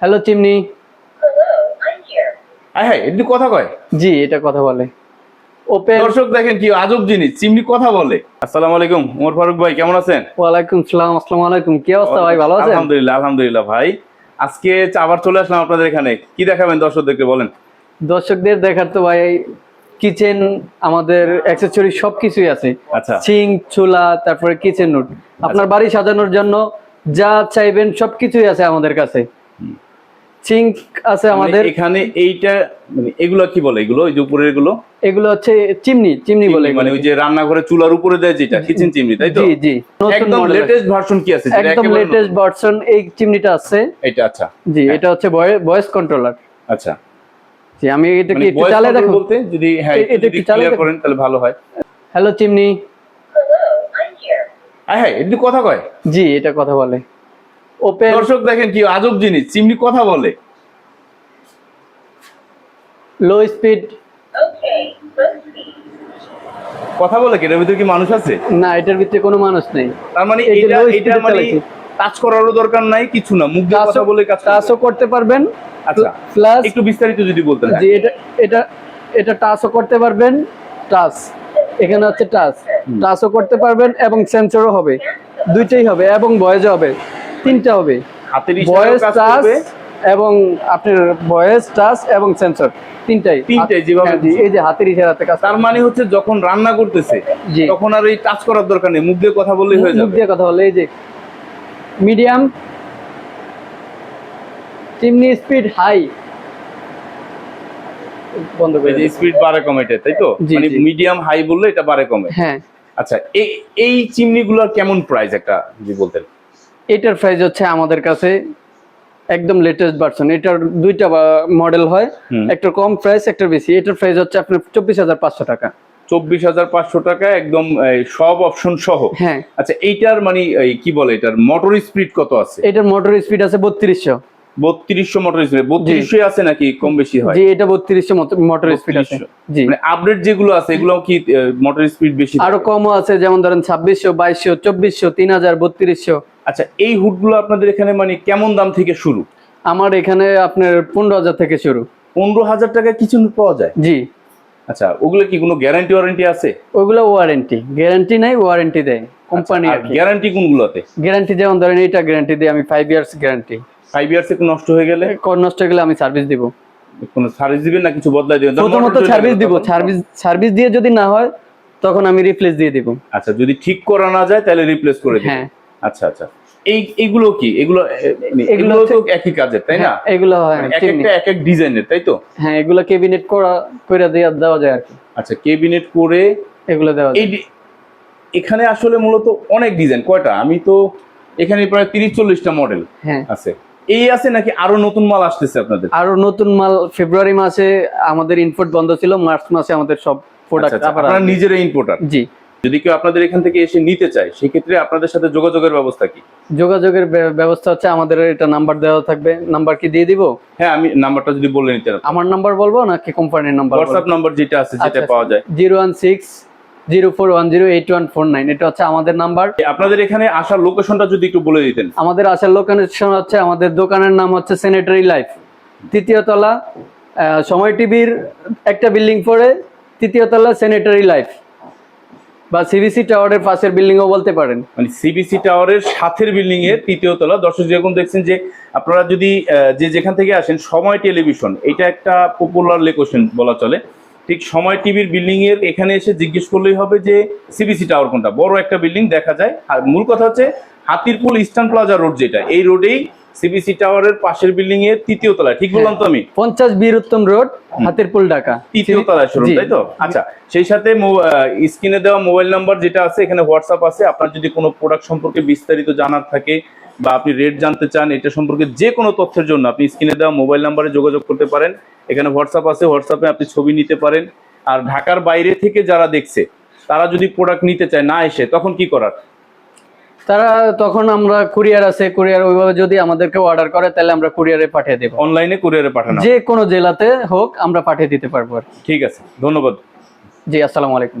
Hello chimney Hello, I'm here. হ্যাঁ হ্যাঁ এমনি কথা কয়। জি এটা কথা বলে। ওপেন দর্শক দেখেন কি আজব জিনিস চিমনি কথা বলে। আসসালামু আলাইকুম ওমর ফারুক ভাই কেমন আছেন? ওয়ালাইকুম সালাম আসসালামু আলাইকুম কি অবস্থা ভাই ভালো আছেন? আলহামদুলিল্লাহ আলহামদুলিল্লাহ ভাই। আজকে আবার চলে আসলাম আপনাদের এখানে। কি দেখাবেন দর্শকদেরকে বলেন। দর্শকদের দেখার তো ভাই কিচেন আমাদের অ্যাক্সেসরি সবকিছুই আছে। আচ্ছা। সিঙ্ক চুলা তারপরে কিচেন নোট আপনার বাড়ি সাজানোর জন্য যা চাইবেন সবকিছুই আছে আমাদের কাছে। সিঙ্ক আছে মানে আমাদের। এখানে এইটা মানে এগুলো কি বলে এগুলো ওই যে উপরের এগুলো? এগুলো হচ্ছে চিমনি চিমনি বলে মানে ওই যে রান্নাঘরে চুলার উপরে দেয় যেটা কিচেন চিমনি তাই তো? জি জি একদম লেটেস্ট ভার্সন কি আছে একদম লেটেস্ট ভার্সন এই চিমনিটা আছে। এটা আচ্ছা। জি এটা হচ্ছে ভয়েস কন্ট্রোলার আচ্ছা। জি আমি এটা কি মানে একটু voice চালে control দেখো। বলতে যদি হ্যাঁ এটা একটু চালিয়ে করেন তাহলে ভালো হয়। Hello chimney. হ্যাঁ হ্যাঁ কথা কয়। জি এটা কথা বলে। ওপেন দর্শক দেখেন কি আজব জিনিস চিমনি কথা বলে। Low speed. কথা বলে কি? এর ভিতরে কি মানুষ আছে? না এটার ভিতরে কোনো মানুষ নেই। তার মানে এটা এটা মানে। টাচ করারও দরকার নাই কিছু না। মুখ দিয়ে কথা বলে কাজ টাচও করতে পারবেন। আচ্ছা প্লাস একটু বিস্তারিত যদি বলতেন। জি এটা এটা এটা টাচও করতে পারবেন। টাচ এখানে হচ্ছে টাচ টাচও করতে পারবেন এবং সেন্সরও হবে। দুইটাই হবে এবং ভয়েস হবে। তিনটা হবে। হাতের ভয়েস টাচ এবং আপনার ভয়েস টাচ এবং সেন্সর। তিনটাই। তিনটাই, যেভাবে হ্যাঁ, এই যে হাতের ইশারাতে কাজ তার মানে হচ্ছে যখন রান্না করতেছে তখন আর এই টাচ করার দরকার নেই মুখ দিয়ে কথা বললেই হয়ে মুখ দিয়ে কথা বলে এই যে মিডিয়াম চিমনি স্পিড হাই বন্ধ করে স্পিড বাড়ে কমে এটা, তাই তো? মানে মিডিয়াম হাই বললে এটা বাড়ে কমে। হ্যাঁ। আচ্ছা এই এই চিমনিগুলোর কেমন প্রাইস একটা যদি বলতেন? এটার প্রাইস হচ্ছে আমাদের কাছে একদম লেটেস্ট ভার্সন এটার দুইটা মডেল হয় একটা কম প্রাইস একটা বেশি। এটার প্রাইস হচ্ছে আপনার চব্বিশ হাজার পাঁচশো টাকা। চব্বিশ হাজার পাঁচশো টাকা একদম সব অপশন সহ? হ্যাঁ। আচ্ছা এইটার মানে কি বলে এটার? মোটর স্পিড কত আছে? এটার মোটর স্পিড আছে বত্রিশশো। বত্রিশশো মোটর স্পিড বত্রিশশো আছে নাকি কম বেশি হয়? জি এটা বত্রিশশো মোটর স্পিড আছে। জি। মানে আপডেট যেগুলো আছে এগুলো কি মোটর স্পিড বেশি আরও কমও আছে যেমন ধরেন ছাব্বিশশো বাইশশো চব্বিশশো তিন হাজার বত্রিশশো। আচ্ছা এই হুডগুলো আপনাদের এখানে মানে কেমন দাম থেকে শুরু? আমার এখানে আপনার পনেরো হাজার থেকে শুরু। পনেরো হাজার টাকায় কিছু পাওয়া যায়? জি। আচ্ছা ওগুলো কি কোনো গ্যারান্টি ওয়ারেন্টি আছে? ওগুলো ওয়ারেন্টি গ্যারান্টি নাই ওয়ারেন্টি দেয় কোম্পানি গ্যারান্টি কোনগুলোতে? গ্যারান্টি যেমন ধরেন এটা গ্যারান্টি দিই আমি five years guarantee five years একটু নষ্ট হয়ে গেলে? নষ্ট হয়ে গেলে আমি সার্ভিস দিব। কোনো সার্ভিস দিবেন না কিছু বদলাই দিবেন? প্রথমত সার্ভিস দিব। সার্ভিস সার্ভিস দিয়ে যদি না হয় তখন আমি রিপ্লেস দিয়ে দিব। আচ্ছা যদি ঠিক করা না যায় তাহলে রিপ্লেস করে দিবেন। হ্যাঁ। আচ্ছা আচ্ছা। এই এগুলো কি? এগুলো এগুলো তো একই কাজের তাই না? হ্যাঁ, এগুলো মানে এক একটা এক এক ডিজাইনের তাই তো? হ্যাঁ এগুলো কেবিনেট করা করে দেওয়া দেওয়া যায় আর কি। আচ্ছা কেবিনেট করে এগুলো দেওয়া যায়। এখানে আসলে মূলত অনেক ডিজাইন কয়টা? আমি তো এখানে প্রায় তিরিশ চল্লিশটা মডেল হ্যাঁ। আছে। এই আছে নাকি আরও নতুন মাল আসতেছে আপনাদের? আরও নতুন মাল ফেব্রুয়ারি মাসে আমাদের ইনপুট বন্ধ ছিল মার্চ মাসে আমাদের সব আচ্ছা, প্রোডাক্ট আচ্ছা, আবার আপনারা। নিজেরা ইম্পোর্টার জি। যদি কেউ আপনাদের এখান থেকে এসে নিতে চায় সেক্ষেত্রে আপনাদের সাথে যোগাযোগের ব্যবস্থা কি? যোগাযোগের ব্যবস্থা হচ্ছে আমাদের এটা নাম্বার দেওয়া থাকবে। নাম্বার কি দিয়ে দিব? হ্যাঁ আমি নাম্বারটা যদি বলে নিতে আমার নাম্বার বলব নাকি কোম্পানির নাম্বার হোয়াটসঅ্যাপ নাম্বার যেটা আছে আচ্ছা, যেটা পাওয়া যায়। Zero one six zero four one zero eight one four nine. এটা হচ্ছে আমাদের নাম্বার। আপনাদের এখানে আসার লোকেশনটা যদি একটু বলে দিতেন। আমাদের আসার লোকেশন হচ্ছে আমাদের দোকানের নাম হচ্ছে স্যানিটারি লাইফ তৃতীয় তলা আহ, সময় টিভির একটা বিল্ডিং পরে তৃতীয় তলা স্যানিটারি লাইফ বা সিবিসি টাওয়ারের পাশের বিল্ডিংও বলতে পারেন। মানে সিবিসি টাওয়ারের সাথের বিল্ডিং এর তৃতীয় তলা। দর্শক যেরকম দেখছেন যে আপনারা যদি যে যেখান থেকে আসেন সময় টেলিভিশন এটা একটা পপুলার লোকেশন বলা চলে। ঠিক সময় টিভির বিল্ডিং এর এখানে এসে জিজ্ঞেস করলেই হবে যে সিবিসি টাওয়ার কোনটা? বড় একটা বিল্ডিং দেখা যায়। আর মূল কথা হচ্ছে হাতিরপুল ইস্টার্ন প্লাজা রোড যেটা এই রোডেই সিবিসি টাওয়ারের পাশের বিল্ডিং এর তৃতীয় তলায় ঠিক বললাম তো আমি? পঞ্চাশ বীর উত্তম রোড হাতিরপুল ঢাকা। তৃতীয় তলায় শোরুম জি। তাই তো? আচ্ছা সেই সাথে স্ক্রিনে দেওয়া মোবাইল নাম্বার যেটা আছে এখানে হোয়াটসঅ্যাপ আছে। আপনার যদি কোনো প্রোডাক্ট সম্পর্কে বিস্তারিত জানার থাকে বা আপনি রেট জানতে চান এটা সম্পর্কে যে কোনো তথ্যের জন্য আপনি স্ক্রিনে দেওয়া মোবাইল নাম্বারে যোগাযোগ করতে পারেন। এখানে হোয়াটসঅ্যাপ আছে হোয়াটসঅ্যাপে আপনি ছবি নিতে পারেন। আর ঢাকার বাইরে থেকে যারা দেখছে তারা যদি প্রোডাক্ট নিতে চায় না এসে তখন কি করার? তারা তখন আমরা কুরিয়ার আছে কুরিয়ার ওইভাবে যদি আমাদেরকে অর্ডার করে তাহলে আমরা কুরিয়ারে পাঠিয়ে দেবো। অনলাইনে কুরিয়ারে পাঠানো যে কোনো জেলাতে হোক আমরা পাঠিয়ে দিতে পারব। ঠিক আছে ধন্যবাদ। জি আসসালামু আলাইকুম।